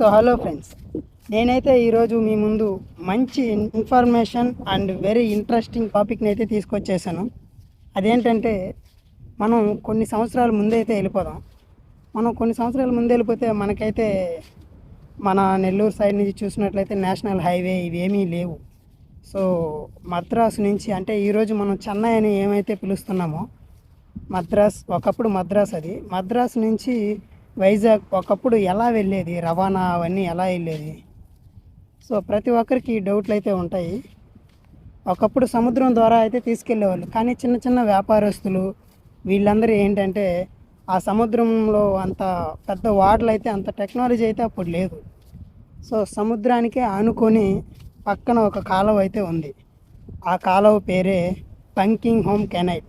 So hello friends నేనైతే ఈరోజు మీ ముందు మంచి ఇన్ఫర్మేషన్ అండ్ వెరీ ఇంట్రెస్టింగ్ టాపిక్ని అయితే తీసుకొచ్చేసాను. అదేంటంటే మనం కొన్ని సంవత్సరాల ముందైతే వెళ్ళిపోదాం. మనం కొన్ని సంవత్సరాల ముందు వెళ్ళిపోతే మనకైతే మన నెల్లూరు సైడ్ నుంచి చూసినట్లయితే నేషనల్ హైవే ఇవేమీ లేవు. సో మద్రాసు నుంచి అంటే ఈరోజు మనం చెన్నై అని ఏమైతే పిలుస్తున్నామో మద్రాస్ ఒకప్పుడు మద్రాస్ అది. మద్రాస్ నుంచి వైజాగ్ ఒకప్పుడు ఎలా వెళ్ళేది? రవాణా అవన్నీ ఎలా వెళ్ళేది? సో ప్రతి ఒక్కరికి డౌట్లు అయితే ఉంటాయి. ఒకప్పుడు సముద్రం ద్వారా అయితే తీసుకెళ్ళేవాళ్ళు. కానీ చిన్న చిన్న వ్యాపారస్తులు వీళ్ళందరూ ఏంటంటే ఆ సముద్రంలో అంత పెద్ద వాడలు అయితే అంత టెక్నాలజీ అయితే అప్పుడు లేదు. సో సముద్రానికే ఆనుకొని పక్కన ఒక కాలువ అయితే ఉంది. ఆ కాలువ పేరే బంకింగ్ హోమ్ కెనైల్.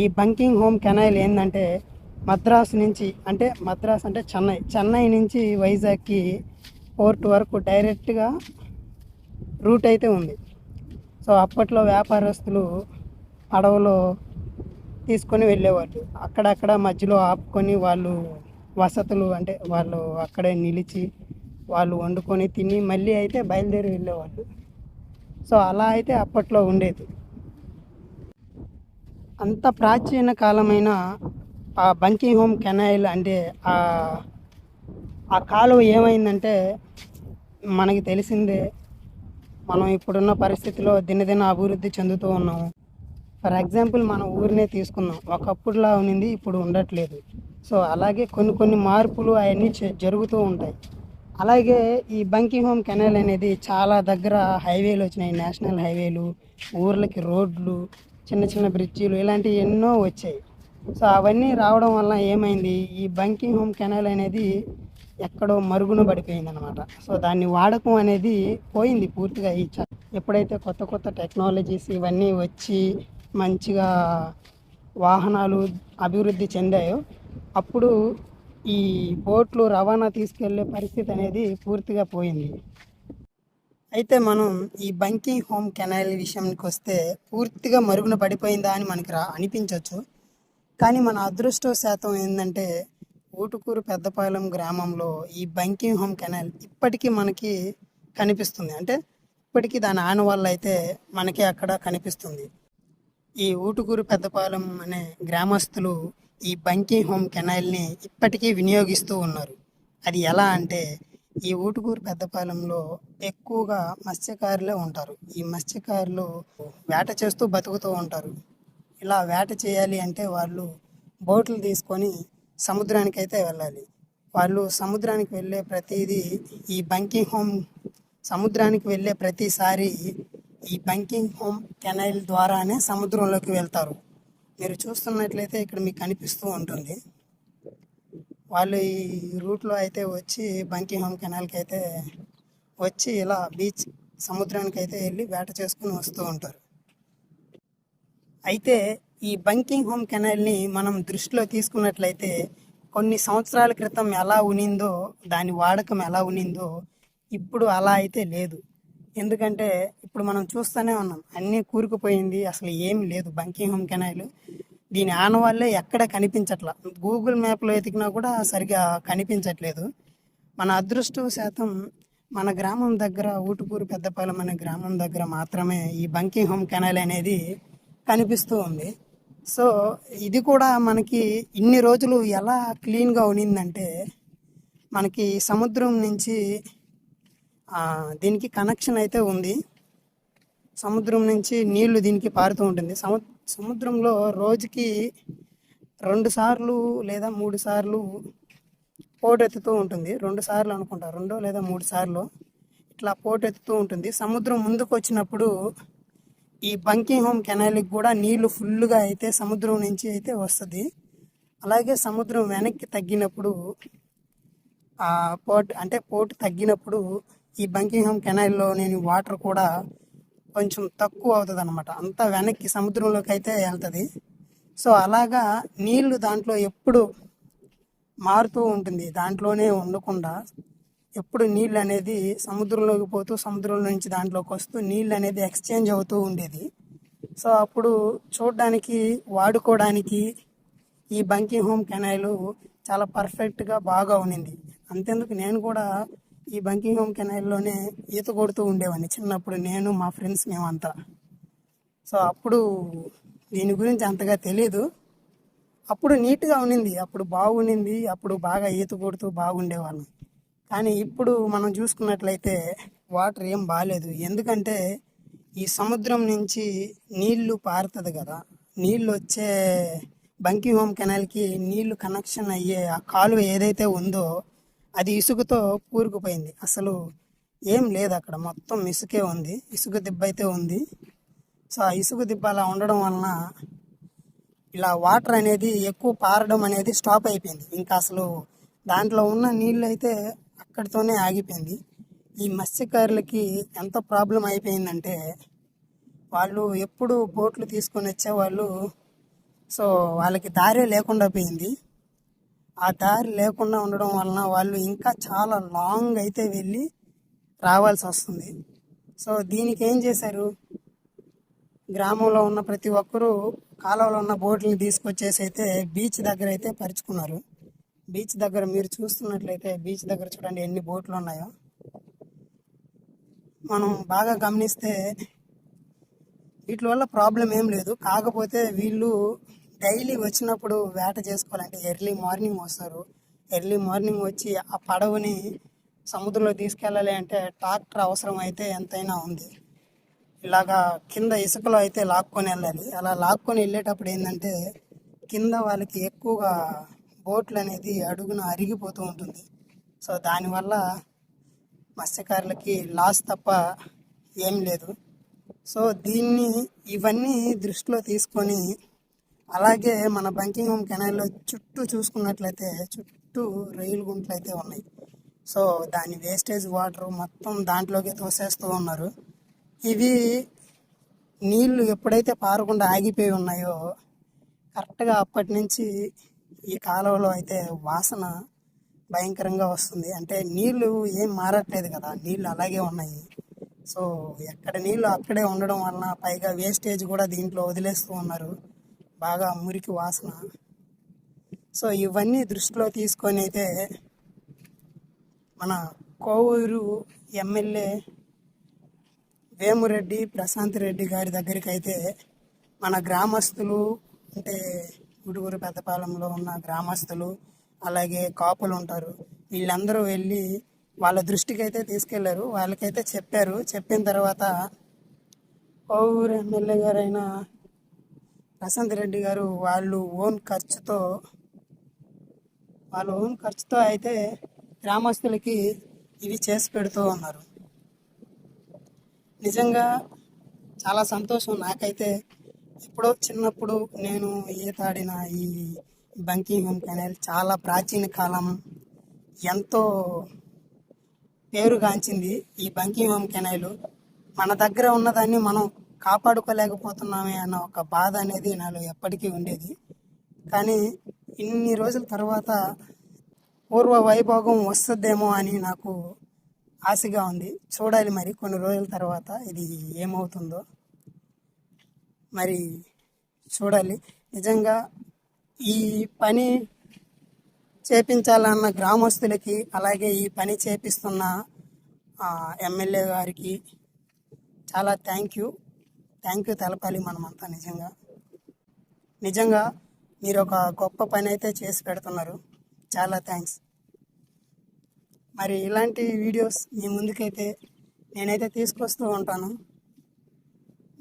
ఈ బంకింగ్ హోమ్ కెనైల్ ఏంటంటే మద్రాసు నుంచి అంటే మద్రాస్ అంటే చెన్నై. చెన్నై నుంచి వైజాగ్కి పోర్ట్ వరకు డైరెక్ట్గా రూట్ అయితే ఉంది. సో అప్పట్లో వ్యాపారస్తులు అడవులో తీసుకొని వెళ్ళేవాళ్ళు. అక్కడక్కడ మధ్యలో ఆపుకొని వాళ్ళు వసతులు అంటే వాళ్ళు అక్కడే నిలిచి వాళ్ళు వండుకొని తిని మళ్ళీ అయితే బయలుదేరి వెళ్ళేవాళ్ళు. సో అలా అయితే అప్పట్లో ఉండేది. అంత ప్రాచీన కాలమైన ఆ బంకింగ్ హోమ్ కెనాయిల్ అంటే ఆ ఆ కాలువ ఏమైందంటే మనకి తెలిసిందే మనం ఇప్పుడున్న పరిస్థితిలో దినదిన అభివృద్ధి చెందుతూ ఉన్నాము. ఫర్ ఎగ్జాంపుల్ మన ఊరినే తీసుకుందాం. ఒకప్పుడులా ఉన్నింది ఇప్పుడు ఉండట్లేదు. సో అలాగే కొన్ని కొన్ని మార్పులు అవన్నీ జరుగుతూ ఉంటాయి. అలాగే ఈ బంకింగ్ హోమ్ కెనాల్ అనేది చాలా దగ్గర హైవేలు వచ్చినాయి. నేషనల్ హైవేలు ఊర్లకి రోడ్లు చిన్న చిన్న బ్రిడ్జీలు ఇలాంటివి ఎన్నో వచ్చాయి. సో అవన్నీ రావడం వల్ల ఏమైంది? ఈ బంకింగ్ హోమ్ కెనాల్ అనేది ఎక్కడో మరుగున పడిపోయింది అనమాట సో దాన్ని వాడకం అనేది పోయింది పూర్తిగా ఈ ఎప్పుడైతే కొత్త కొత్త టెక్నాలజీస్ ఇవన్నీ వచ్చి మంచిగా వాహనాలు అభివృద్ధి చెందాయో అప్పుడు ఈ బోట్లు రవాణా తీసుకెళ్ళే పరిస్థితి అనేది పూర్తిగా పోయింది. అయితే మనం ఈ బంకింగ్ హోమ్ కెనాల్ విషయానికి వస్తే పూర్తిగా మరుగున పడిపోయిందా అని మనకి రా అనిపించవచ్చు కానీ మన అదృష్ట శాతం ఏంటంటే ఊటుకూరు పెద్దపాలెం గ్రామంలో ఈ బంకింగ్ హోమ్ కెనాల్ ఇప్పటికీ మనకి కనిపిస్తుంది. అంటే ఇప్పటికీ దాని ఆనవాళ్ళు అయితే మనకి అక్కడ కనిపిస్తుంది. ఈ ఊటుకూరు పెద్దపాలెం అనే గ్రామస్తులు ఈ బంకింగ్ హోమ్ కెనాల్ని ఇప్పటికీ వినియోగిస్తూ ఉన్నారు. అది ఎలా అంటే ఈ ఊటుకూరు పెద్దపాలెంలో ఎక్కువగా మత్స్యకారులే ఉంటారు. ఈ మత్స్యకారులు వేట చేస్తూ బతుకుతూ ఉంటారు. ఇలా వేట చేయాలి అంటే వాళ్ళు బోట్లు తీసుకొని సముద్రానికి అయితే వెళ్ళాలి. వాళ్ళు సముద్రానికి వెళ్ళే ప్రతిదీ ఈ బంకింగ్ హోమ్ సముద్రానికి వెళ్ళే ప్రతిసారి ఈ బంకింగ్ హోమ్ కెనైల్ ద్వారానే సముద్రంలోకి వెళ్తారు. మీరు చూస్తున్నట్లయితే ఇక్కడ మీకు కనిపిస్తూ ఉంటుంది. వాళ్ళు ఈ రూట్లో అయితే వచ్చి బంకింగ్ హోమ్ కెనాల్కి అయితే వచ్చి ఇలా బీచ్ సముద్రానికి అయితే వెళ్ళి వేట చేసుకుని వస్తూ ఉంటారు. అయితే ఈ బంకింగ్ హోమ్ కెనాల్ని మనం దృష్టిలో తీసుకున్నట్లయితే కొన్ని సంవత్సరాల క్రితం ఎలా ఉనిందో దాని వాడకం ఎలా ఉనిందో ఇప్పుడు అలా అయితే లేదు. ఎందుకంటే ఇప్పుడు మనం చూస్తూనే ఉన్నాం అన్నీ కూరుకుపోయింది అసలు ఏమి లేదు బంకింగ్ హోమ్ కెనాల్ దీని ఆనవాళ్ళే ఎక్కడ కనిపించట్లా? గూగుల్ మ్యాప్లో ఎతికినా కూడా సరిగా కనిపించట్లేదు. మన అదృష్టం శాతం మన గ్రామం దగ్గర ఊటుకూరు పెద్దపాలెం అనే గ్రామం దగ్గర మాత్రమే ఈ బంకింగ్ హోమ్ కెనాల్ అనేది కనిపిస్తూ ఉంది. సో ఇది కూడా మనకి ఇన్ని రోజులు ఎలా క్లీన్గా ఉనిందంటే మనకి సముద్రం నుంచి దీనికి కనెక్షన్ అయితే ఉంది. సముద్రం నుంచి నీళ్ళు దీనికి పారుతూ ఉంటుంది. సము సముద్రంలో రోజుకి రెండు సార్లు లేదా మూడు సార్లు పోటెత్తుతూ ఉంటుంది. రెండు సార్లు అనుకుంటా రెండో లేదా మూడు సార్లు ఇట్లా పోటెత్తుతూ ఉంటుంది. సముద్రం ముందుకు వచ్చినప్పుడు ఈ బంకింగ్ హోమ్ కెనాల్కి కూడా నీళ్ళు ఫుల్గా అయితే సముద్రం నుంచి అయితే వస్తుంది. అలాగే సముద్రం వెనక్కి తగ్గినప్పుడు ఆ పోర్ట్ అంటే పోర్ట్ తగ్గినప్పుడు ఈ బంకింగ్ హోమ్ కెనాల్లో నేను వాటర్ కూడా కొంచెం తక్కువ అవుతుంది అనమాట అంతా వెనక్కి సముద్రంలోకి అయితే వెళ్తుంది. సో అలాగా నీళ్ళు దాంట్లో ఎప్పుడు మారుతూ ఉంటుంది. దాంట్లోనే ఉండకుండా ఎప్పుడు నీళ్ళు అనేది సముద్రంలోకి పోతూ సముద్రం నుంచి దాంట్లోకి వస్తూ నీళ్ళు అనేది ఎక్స్చేంజ్ అవుతూ ఉండేది. సో అప్పుడు చూడడానికి వాడుకోవడానికి ఈ బంకింగ్ హోమ్ కెనాయిల్ చాలా పర్ఫెక్ట్గా బాగా ఉన్నింది. అంతెందుకు నేను కూడా ఈ బంకింగ్ హోమ్ కెనాయిల్లోనే ఈత కొడుతూ ఉండేవాడిని చిన్నప్పుడు నేను మా ఫ్రెండ్స్ మేమంతా. సో అప్పుడు దీని గురించి అంతగా తెలియదు అప్పుడు నీట్గా ఉండింది అప్పుడు బాగుండింది అప్పుడు బాగా ఈత కొడుతూ బాగుండేవాళ్ళం. కానీ ఇప్పుడు మనం చూసుకున్నట్లయితే వాటర్ ఏం బాగాలేదు ఎందుకంటే ఈ సముద్రం నుంచి నీళ్ళు పారుతుంది కదా. నీళ్ళు వచ్చే బంకింగ్హామ్ కెనాల్కి నీళ్ళు కనెక్షన్ అయ్యే ఆ కాలువ ఏదైతే ఉందో అది ఇసుకతో కూరుకుపోయింది. అసలు ఏం లేదు అక్కడ. మొత్తం ఇసుకే ఉంది. ఇసుక దిబ్బ అయితే ఉంది. సో ఆ ఇసుక దిబ్బ అలా ఉండడం వలన ఇలా వాటర్ అనేది ఎక్కువ పారడం అనేది స్టాప్ అయిపోయింది. ఇంకా అసలు దాంట్లో ఉన్న నీళ్ళు అయితే అక్కడితోనే ఆగిపోయింది. ఈ మత్స్యకారులకి ఎంత ప్రాబ్లం అయిపోయిందంటే వాళ్ళు ఎప్పుడు బోట్లు తీసుకొని వచ్చేవాళ్ళు సో వాళ్ళకి దారే లేకుండా పోయింది. ఆ దారి లేకుండా ఉండడం వలన వాళ్ళు ఇంకా చాలా లాంగ్ అయితే వెళ్ళి రావాల్సి వస్తుంది. సో దీనికి ఏం చేశారు? గ్రామంలో ఉన్న ప్రతి ఒక్కరూ కాలువలో ఉన్న బోట్లని తీసుకొచ్చేసి అయితే బీచ్ దగ్గర అయితే పరుచుకున్నారు. బీచ్ దగ్గర మీరు చూస్తున్నట్లయితే బీచ్ దగ్గర చూడండి ఎన్ని బోట్లు ఉన్నాయో. మనం బాగా గమనిస్తే వీటి వల్ల ప్రాబ్లం ఏం లేదు. కాకపోతే వీళ్ళు డైలీ వచ్చినప్పుడు వేట చేసుకోవాలంటే ఎర్లీ మార్నింగ్ వస్తారు. ఎర్లీ మార్నింగ్ వచ్చి ఆ పడవని సముద్రంలో తీసుకెళ్ళాలి అంటే ట్రాక్టర్ అవసరం అయితే ఎంతైనా ఉంది. ఇలాగా కింద ఇసుకలో అయితే లాక్కొని వెళ్ళాలి. అలా లాక్కొని వెళ్ళేటప్పుడు ఏంటంటే కింద వాళ్ళకి ఎక్కువగా బోట్లు అనేది అడుగున అరిగిపోతూ ఉంటుంది. సో దానివల్ల మత్స్యకారులకి లాస్ తప్ప ఏం లేదు. సో దీన్ని ఇవన్నీ దృష్టిలో తీసుకొని అలాగే మన బంకింగ్హామ్ కెనాల్లో చుట్టూ చూసుకున్నట్లయితే చుట్టూ రైలు గుంట్లు అయితే ఉన్నాయి. సో దాని వేస్టేజ్ వాటర్ మొత్తం దాంట్లోకి తోసేస్తూ ఉన్నారు. ఇవి నీళ్ళు ఎప్పుడైతే పారకుండా ఆగిపోయి ఉన్నాయో కరెక్ట్గా అప్పటి నుంచి ఈ కాలువలో అయితే వాసన భయంకరంగా వస్తుంది. అంటే నీళ్ళు ఏం మారట్లేదు కదా నీళ్ళు అలాగే ఉన్నాయి. సో ఎక్కడ నీళ్ళు అక్కడే ఉండడం వలన పైగా వేస్టేజ్ కూడా దీంట్లో వదిలేస్తూ ఉన్నారు. బాగా మురికి వాసన. సో ఇవన్నీ దృష్టిలో తీసుకొని అయితే మన కోవూరు ఎమ్మెల్యే వేమురెడ్డి ప్రశాంత్ రెడ్డి గారి దగ్గరికి అయితే మన గ్రామస్తులు అంటే గుడుగురు పెద్దపాలెంలో ఉన్న గ్రామస్తులు అలాగే కాపులు ఉంటారు. వీళ్ళందరూ వెళ్ళి వాళ్ళ దృష్టికి అయితే తీసుకెళ్ళారు. వాళ్ళకైతే చెప్పారు. చెప్పిన తర్వాత కోవూరు ఎమ్మెల్యే గారైన ప్రశాంత్ రెడ్డి గారు వాళ్ళు ఓన్ ఖర్చుతో వాళ్ళ ఓన్ ఖర్చుతో అయితే గ్రామస్తులకి ఇవి చేసి పెడుతూ ఉన్నారు. నిజంగా చాలా సంతోషం నాకైతే. ఎప్పుడో చిన్నప్పుడు నేను ఈత ఆడిన ఈ బంకింగ్హామ్ కెనాల్ చాలా ప్రాచీన కాలం ఎంతో పేరుగాంచింది ఈ బంకింగ్హామ్ కెనాల్ మన దగ్గర ఉన్నదాన్ని మనం కాపాడుకోలేకపోతున్నామే అన్న ఒక బాధ అనేది నాలో ఎప్పటికీ ఉండేది. కానీ ఇన్ని రోజుల తర్వాత పూర్వ వైభోగం వస్తుందేమో అని నాకు ఆశగా ఉంది. చూడాలి మరి కొన్ని రోజుల తర్వాత ఇది ఏమవుతుందో. మరి చూడాలి. నిజంగా ఈ పని చేపించాలన్న గ్రామస్తులకి అలాగే ఈ పని చేపిస్తున్న ఎమ్మెల్యే గారికి చాలా థ్యాంక్ యూ థ్యాంక్ యూ తెలపాలి మనమంతా నిజంగా. నిజంగా మీరు ఒక గొప్ప పని అయితే చేసి పెడుతున్నారు. చాలా థ్యాంక్స్ మరి ఇలాంటి వీడియోస్ మీ ముందుకైతే నేనైతే తీసుకొస్తూ ఉంటాను.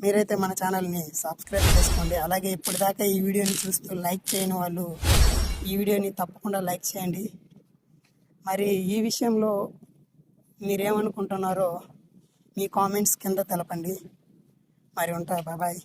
మీరైతే మన ఛానల్ని సబ్స్క్రైబ్ చేసుకోండి. అలాగే ఇప్పటిదాకా ఈ వీడియోని చూస్తూ లైక్ చేయని వాళ్ళు ఈ వీడియోని తప్పకుండా లైక్ చేయండి. మరి ఈ విషయంలో మీరేమనుకుంటున్నారో మీ కామెంట్స్ కింద తెలపండి. మరి ఉంటా బాబాయ్